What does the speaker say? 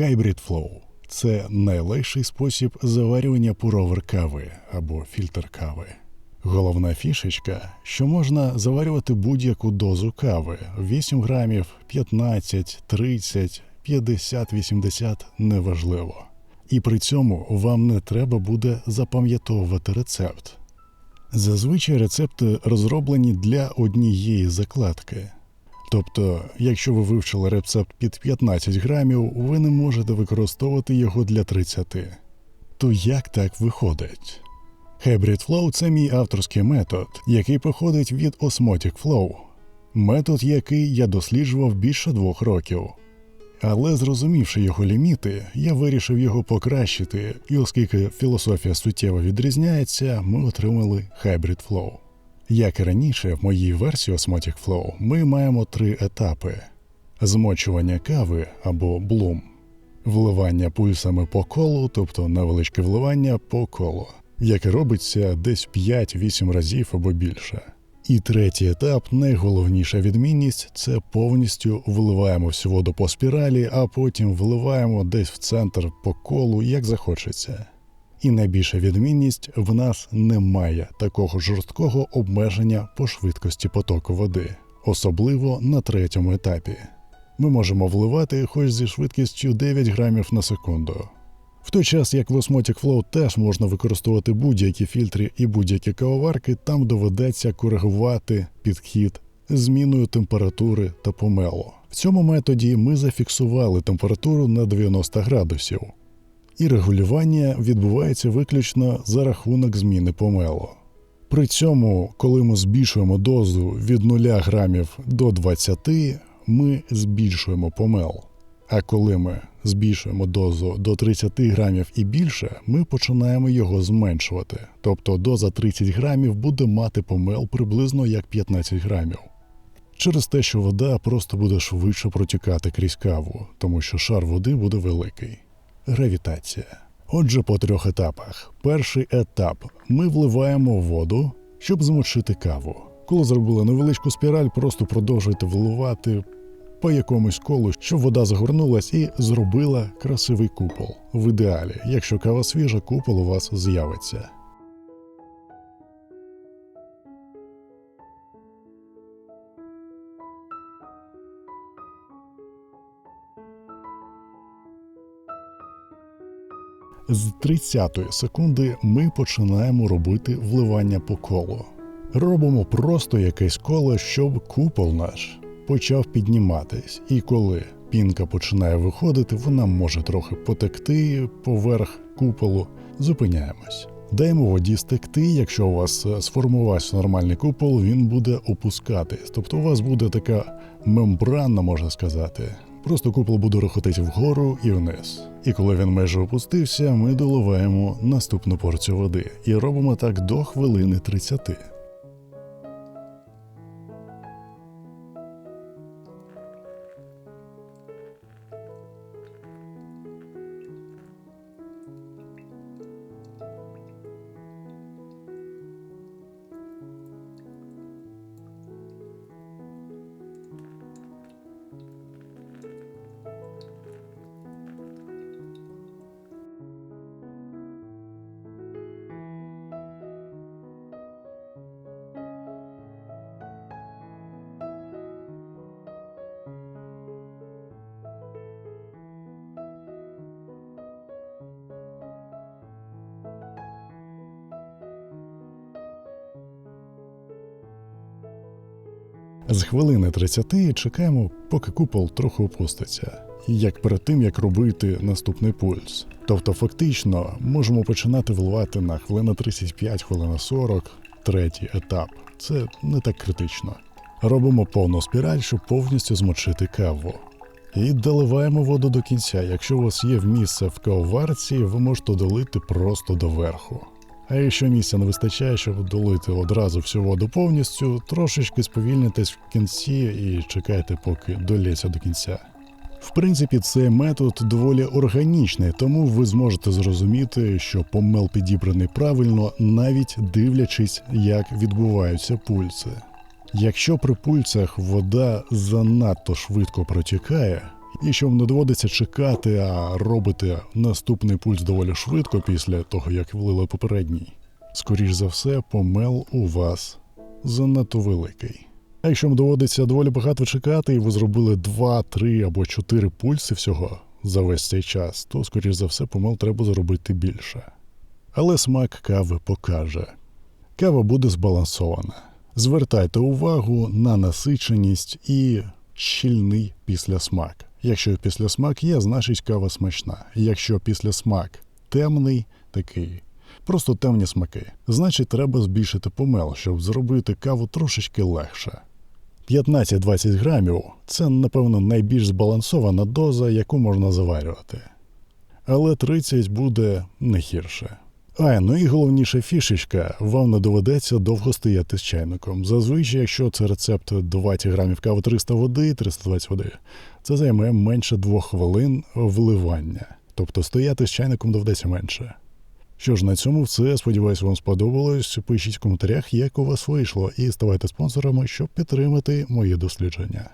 Hybrid Flow – це найлегший спосіб заварювання пуровер кави або фільтр кави. Головна фішечка, що можна заварювати будь-яку дозу кави 8 грамів, 15, 30, 50, 80 – неважливо. І при цьому вам не треба буде запам'ятовувати рецепт. Зазвичай рецепти розроблені для однієї закладки. Тобто, якщо ви вивчили рецепт під 15 грамів, ви не можете використовувати його для 30. То як так виходить? Hybrid Flow – це мій авторський метод, який походить від Osmotic Flow. Метод, який я досліджував більше двох років. Але зрозумівши його ліміти, я вирішив його покращити, і оскільки філософія суттєво відрізняється, ми отримали Hybrid Flow. Як і раніше, в моїй версії Osmotic Flow ми маємо три етапи: змочування кави або блум, вливання пульсами по колу, тобто невеличке вливання по колу, яке робиться десь 5-8 разів або більше. І третій етап, найголовніша відмінність це повністю вливаємо всю воду по спіралі, а потім вливаємо десь в центр по колу, як захочеться. І найбільша відмінність в нас немає такого жорсткого обмеження по швидкості потоку води, особливо на третьому етапі. Ми можемо вливати хоч зі швидкістю 9 грамів на секунду. В той час, як в Osmotic Flow теж можна використовувати будь-які фільтри і будь-які кавоварки, там доведеться коригувати підхід зміною температури та помелу. В цьому методі ми зафіксували температуру на 90 градусів, і регулювання відбувається виключно за рахунок зміни помелу. При цьому, коли ми збільшуємо дозу від 0 грамів до 20, ми збільшуємо помел. А коли ми збільшуємо дозу до 30 грамів і більше, ми починаємо його зменшувати. Тобто доза 30 грамів буде мати помел приблизно як 15 грамів. Через те, що вода просто буде швидше протікати крізь каву, тому що шар води буде великий. Гравітація. Отже, по трьох етапах. Перший етап ми вливаємо воду, щоб змочити каву. Коли зробили невеличку спіраль, просто продовжуйте вливати по якомусь колу, щоб вода загорнулась і зробила красивий купол. В ідеалі, якщо кава свіжа, купол у вас з'явиться. З 30-ї секунди ми починаємо робити вливання по колу. Робимо просто якесь коло, щоб купол наш почав підніматись, і коли пінка починає виходити, вона може трохи потекти поверх куполу. Зупиняємось. Даємо воді стекти. Якщо у вас е, сформувався нормальний купол, він буде опускатись. Тобто у вас буде така мембранна, можна сказати. Просто купол буде рухатись вгору і вниз. І коли він майже опустився, ми доливаємо наступну порцію води і робимо так до хвилини 30. З хвилини 30 чекаємо, поки купол трохи опуститься, як перед тим як робити наступний пульс. Тобто, фактично, можемо починати вливати на хвилина 35, хвилина 40, третій етап. Це не так критично. Робимо повну спіраль, щоб повністю змочити каву. І доливаємо воду до кінця. Якщо у вас є місце в кавоварці, ви можете долити просто до верху. А якщо місця не вистачає, щоб долити одразу всю воду повністю, трошечки сповільнитесь в кінці і чекайте, поки долється до кінця. В принципі, цей метод доволі органічний, тому ви зможете зрозуміти, що помел підібраний правильно, навіть дивлячись, як відбуваються пульси. Якщо при пульсах вода занадто швидко протікає, І що не доводиться чекати, а робите наступний пульс доволі швидко після того, як влили попередній. Скоріш за все, помел у вас занадто великий. А якщо вам доводиться доволі багато чекати, і ви зробили 2, 3 або 4 пульси всього за весь цей час, то, скоріш за все, помел треба зробити більше. Але смак кави покаже. Кава буде збалансована. Звертайте увагу на насиченість і щільний післясмак. Якщо післясмак є, значить кава смачна. Якщо післясмак темний, такий, просто темні смаки, значить треба збільшити помел, щоб зробити каву трошечки легше. 15-20 грамів це, напевно, найбільш збалансована доза, яку можна заварювати. Але 30 буде не гірше. А, ну і головніша фішечка, вам не доведеться довго стояти з чайником. Зазвичай, якщо це рецепт 20 грамів кави 300 води, 320 води, це займе менше 2 хвилин вливання. Тобто стояти з чайником доведеться менше. Що ж, на цьому все. Сподіваюсь, вам сподобалось. Пишіть в коментарях, як у вас вийшло, і ставайте спонсорами, щоб підтримати мої дослідження.